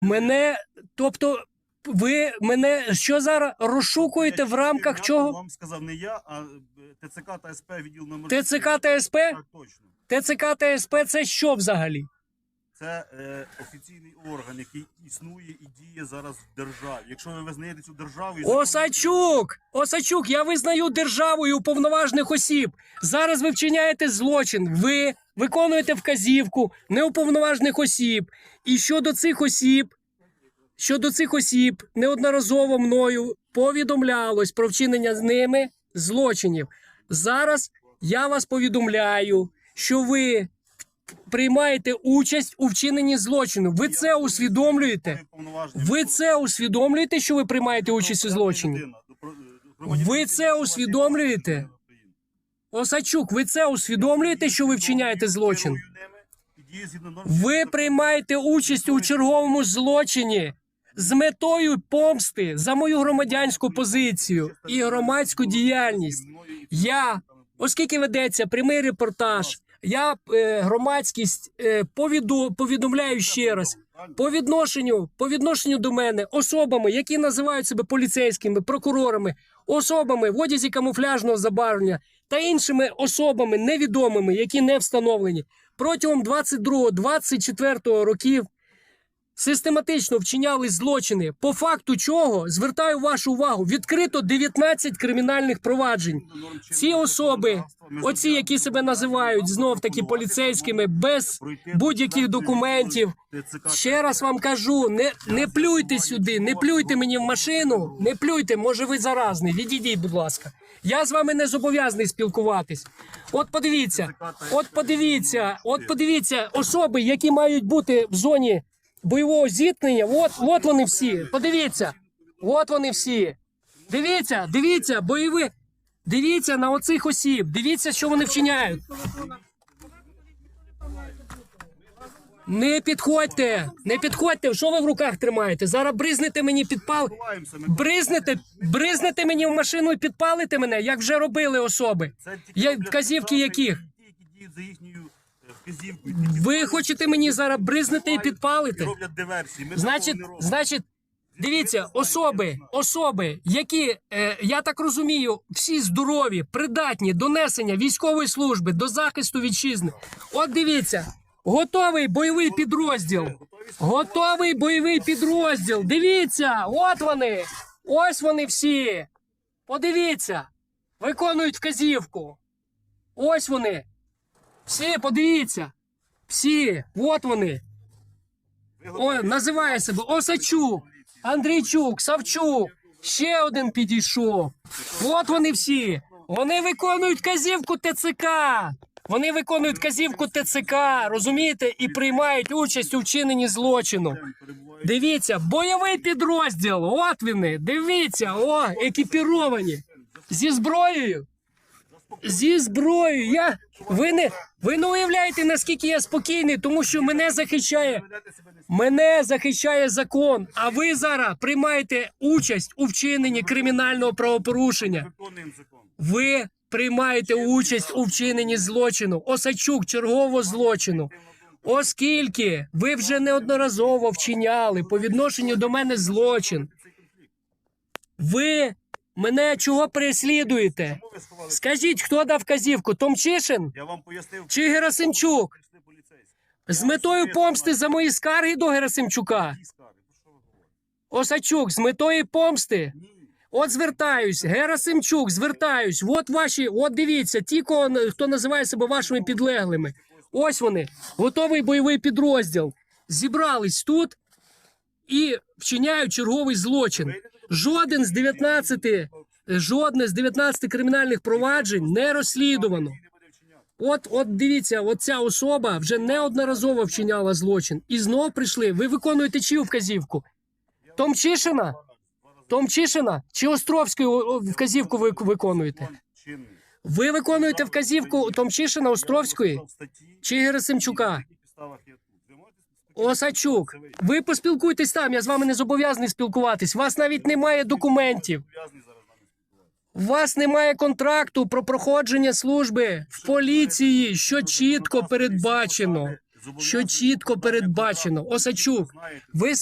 Мене, тобто, ви мене що зараз розшукуєте в рамках Я чого? Вам сказав не я, а е, ТЦК та СП відділ номер ТЦК та СП? Так, точно. ТЦК та СП це що взагалі? Це е, офіційний орган, який існує і діє зараз в державі. Якщо ви визнаєте цю державу, і закон- Осачук! Осачук, я визнаю державою уповноважених осіб. Зараз ви вчиняєте злочин. Ви виконуєте вказівку неуповноважених осіб. І щодо цих осіб, щодо цих осіб, неодноразово мною повідомлялось про вчинення з ними злочинів. Зараз я вас повідомляю, що ви приймаєте участь у вчиненні злочину. Ви це усвідомлюєте? Ви це усвідомлюєте, що ви приймаєте участь у злочині? Ви це усвідомлюєте? Осачук, ви це усвідомлюєте, що ви вчиняєте злочин? Ви приймаєте участь у черговому злочині з метою помсти за мою громадянську позицію і громадську діяльність. Я, оскільки ведеться прямий репортаж, я е, громадськість е, повіду, повідомляю ще раз. По відношенню, по відношенню до мене особами, які називають себе поліцейськими, прокурорами, особами в одязі камуфляжного забарвлення та іншими особами невідомими, які не встановлені, протягом 22-24 років систематично вчиняли злочини, по факту чого звертаю вашу увагу, відкрито 19 кримінальних проваджень. Ці особи, оці, які себе називають знов таки поліцейськими, без будь-яких документів. Ще раз вам кажу: не, не плюйте сюди, не плюйте мені в машину, не плюйте, може ви заразний. Відійдіть, будь ласка. Я з вами не зобов'язаний спілкуватись. От подивіться, от подивіться, от подивіться, особи, які мають бути в зоні бойового зіткнення. От, от вони всі. Подивіться, от вони всі. Дивіться, дивіться, бойові. Дивіться на оцих осіб. Дивіться, що вони вчиняють. Не підходьте, не підходьте. Що ви в руках тримаєте? Зараз бризнете мені підпал. Бризнете, бризнете мені в машину і підпалите мене, як вже робили особи. Я вказівки яких? За їхньою е, вказівкою. Ви хочете мені зараз бризнете і І підпалити? роблять диверсії. Ми Значить, такого не робимо. значить, дивіться, особи, особи, які е, я так розумію, всі здорові, придатні до несення військової служби, до захисту вітчизни. От дивіться, готовий бойовий підрозділ. Готовий бойовий підрозділ. Дивіться, от вони. Ось вони всі. Подивіться. Виконують вказівку. Ось вони. Всі, подивіться. Всі, от вони. О, називає себе Осачук, Андрійчук, Савчук. Ще один підійшов. От вони всі. Вони виконують казівку ТЦК. Вони виконують казівку ТЦК, розумієте, і приймають участь у вчиненні злочину. Дивіться, бойовий підрозділ. От вони. Дивіться, о, екіпіровані. Зі зброєю. Зі зброєю. Я ви не ви не уявляєте, наскільки я спокійний, тому що мене захищає. Мене захищає закон, а ви зараз приймаєте участь у вчиненні кримінального правопорушення. Ви приймаєте участь у вчиненні злочину, Осачук, чергового злочину. Оскільки ви вже неодноразово вчиняли по відношенню до мене злочин, ви мене чого переслідуєте? Чому ви сховали? Скажіть, хто дав вказівку? Томчишин Я вам пояснив. чи Герасимчук? Прийшли поліцейські. З метою помсти за мої скарги до Герасимчука? Які скарги? Про що ви говорите? Осачук, з метою помсти. Ні. От звертаюсь, Герасимчук, звертаюсь. От ваші, от дивіться, ті, кого, хто називає себе вашими підлеглими. Ось вони, готовий бойовий підрозділ. Зібрались тут і вчиняють черговий злочин. Жоден з 19, жодне з 19 кримінальних проваджень не розслідувано. От, от дивіться, от ця особа вже неодноразово вчиняла злочин. І знов прийшли. Ви виконуєте чию вказівку? Томчишина? Томчишина? Чи Островської вказівку ви виконуєте? Ви виконуєте вказівку Томчишина, Островської чи Герасимчука? Осачук, ви поспілкуйтесь там, я з вами не зобов'язаний спілкуватись. У вас навіть немає документів. У вас немає контракту про проходження служби в поліції, що чітко передбачено. Що чітко передбачено. Осачук, ви